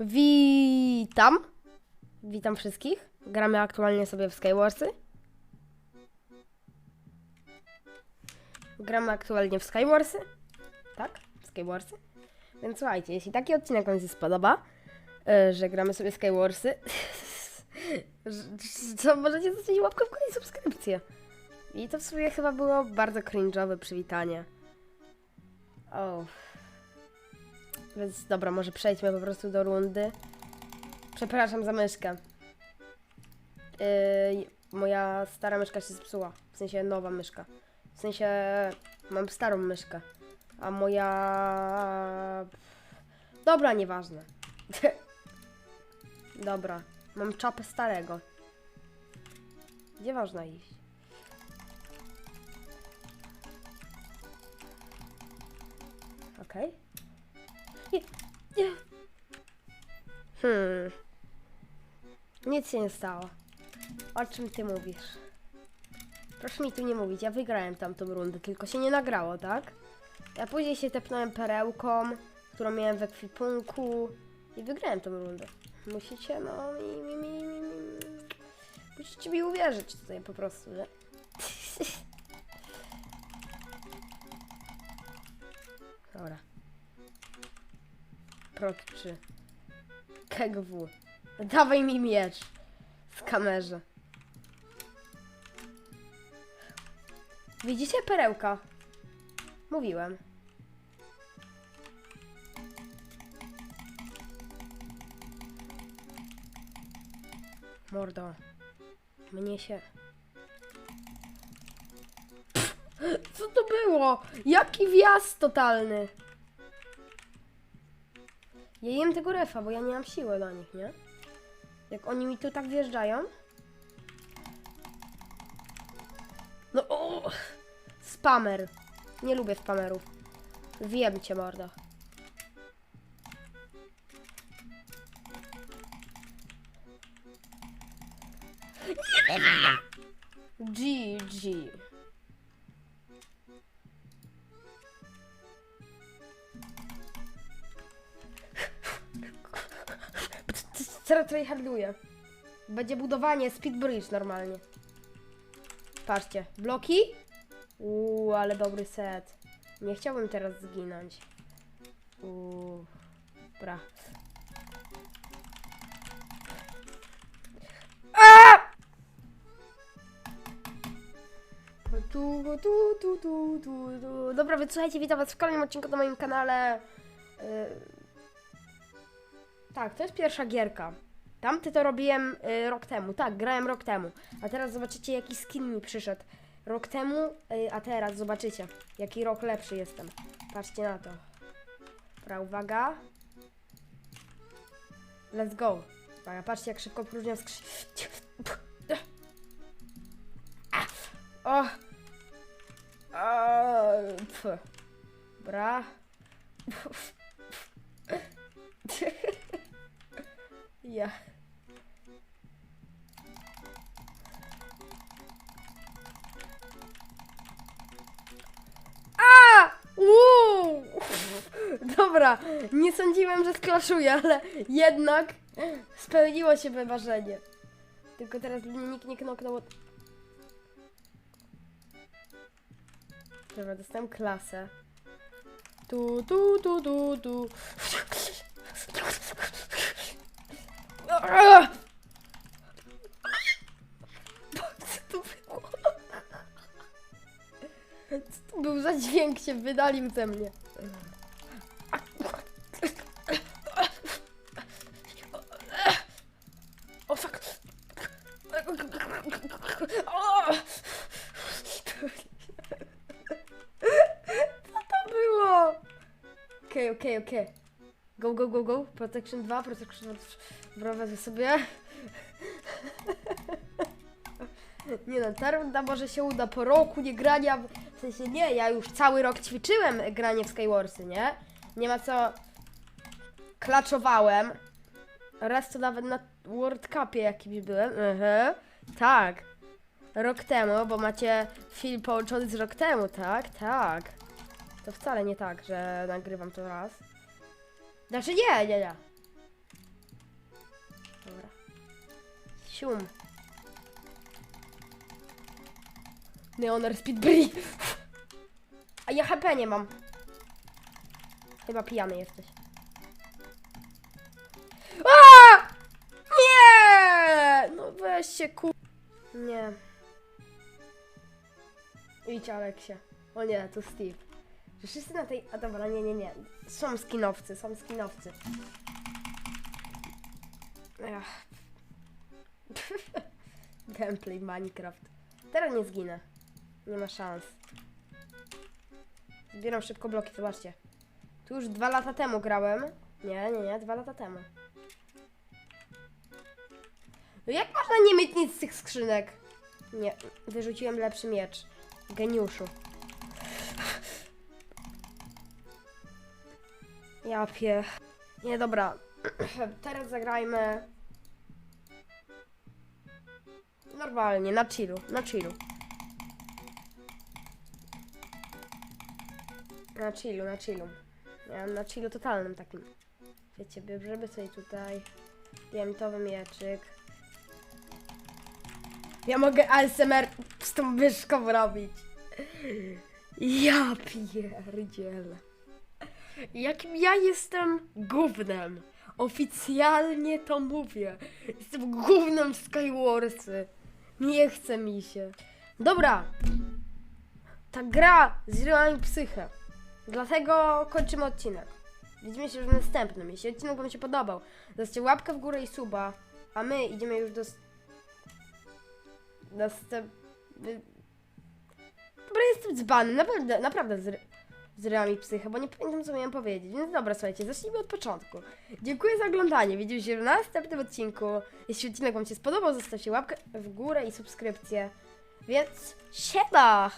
Witam. Witam wszystkich. Gramy aktualnie sobie w Skywarsy. Gramy aktualnie w Skywarsy. Tak? W Skywarsy. Więc słuchajcie, jeśli taki odcinek Wam się spodoba, e, że gramy sobie Skywarsy, że- to możecie zostawić łapkę w górę i subskrypcję. I to w sumie chyba było bardzo cringe'owe przywitanie. O. Więc dobra, może przejdźmy po prostu do rundy. Przepraszam za myszkę. Yy, moja stara myszka się zepsuła. W sensie nowa myszka. W sensie mam starą myszkę. A moja... Dobra, nieważne. Dobra, mam czapę starego. Gdzie można iść? Okej. Nie. Hmm. Nic się nie stało. O czym ty mówisz? Proszę mi tu nie mówić, ja wygrałem tamtą rundę, tylko się nie nagrało, tak? Ja później się tepnąłem perełką, którą miałem w ekwipunku i wygrałem tą rundę. Musicie, no, mi, mi, mi, mi, mi. Musicie mi uwierzyć tutaj po prostu, nie? Dobra. Prot 3. KGW. Dawaj mi miecz. Z kamerze. Widzicie perełka? Mówiłem. Mordo. Mnie się... Pff, Co to było? Jaki wjazd totalny? Ja jem tego refa, bo ja nie mam siły na nich, nie? Jak oni mi tu tak wjeżdżają. No o! Spamer. Nie lubię spamerów. Wiem cię, mordo. GG. Teraz tryharduję. Będzie budowanie speed bridge normalnie. Patrzcie, bloki. Uuu, ale dobry set. Nie chciałbym teraz zginąć. Uuu, dobra. A! Tu, tu, tu, tu, tu, tu. Dobra, więc słuchajcie, witam was w kolejnym odcinku na moim kanale. Yy, tak, to jest pierwsza gierka. Tamty to robiłem y, rok temu. Tak, grałem rok temu. A teraz zobaczycie, jaki skin mi przyszedł. Rok temu, y, a teraz zobaczycie, jaki rok lepszy jestem. Patrzcie na to. Dobra, uwaga. Let's go. Uwaga, patrzcie, jak szybko próżnia skrzy... O! O! Dobra. Ja. A! Uuu! Dobra, nie sądziłem, że sklaszuję, ale jednak spełniło się wyważenie. Tylko teraz nikt nie knoknął. Dobra, dostałem klasę. Tu, tu, tu, tu, tu. Co to było? Co to był za dźwięk się wydalił ze mnie? O fuck! O! Co to było? Okej, okej, okej. Go, go, go, go. Protection 2, Protection 2. Wezmę sobie. Nie no, ta może się uda po roku nie grania. W sensie nie, ja już cały rok ćwiczyłem granie w Skywarsy, nie? Nie ma co. Klaczowałem. Raz to nawet na World Cupie jakimś byłem. Mhm. Tak. Rok temu, bo macie film połączony z rok temu, tak? Tak. To wcale nie tak, że nagrywam to raz. Znaczy nie, nie, nie. Dobra. Sium. Neoner Speed Bri. A ja HP nie mam. Chyba pijany jesteś. A! Nie! No weź się ku... Nie. Idź Aleksie. O nie, to Steve. Wszyscy na tej... A dobra, nie, nie, nie. Są skinowcy, są skinowcy. Ach. Gameplay Minecraft. Teraz nie zginę. Nie ma szans. Zbieram szybko bloki, zobaczcie. Tu już dwa lata temu grałem. Nie, nie, nie, dwa lata temu. No jak można nie mieć nic z tych skrzynek? Nie, wyrzuciłem lepszy miecz. Geniuszu. Ja pie... Nie, dobra. Teraz zagrajmy... Normalnie, na chillu, na chillu. Na chillu, na chillu. Ja na chillu totalnym takim. Wiecie, bierzemy sobie tutaj diamentowy mieczyk. Ja mogę ASMR z tą myszką robić. Ja pierdzielę. Jakim ja jestem gównem. Oficjalnie to mówię. Jestem gównem Skywarsy. Nie chce mi się. Dobra. Ta gra zryła mi psychę. Dlatego kończymy odcinek. Widzimy się już w następnym. Jeśli odcinek Wam się podobał, zostawcie łapkę w górę i suba. A my idziemy już do... s- Następ... wy- Dobra, jestem dzbany. Naprawdę, naprawdę zry... zryła mi psychę, bo nie pamiętam, co miałem powiedzieć. Więc dobra, słuchajcie, zacznijmy od początku. Dziękuję za oglądanie. Widzimy się w następnym odcinku. Jeśli odcinek Wam się spodobał, zostawcie łapkę w górę i subskrypcję. Więc siema!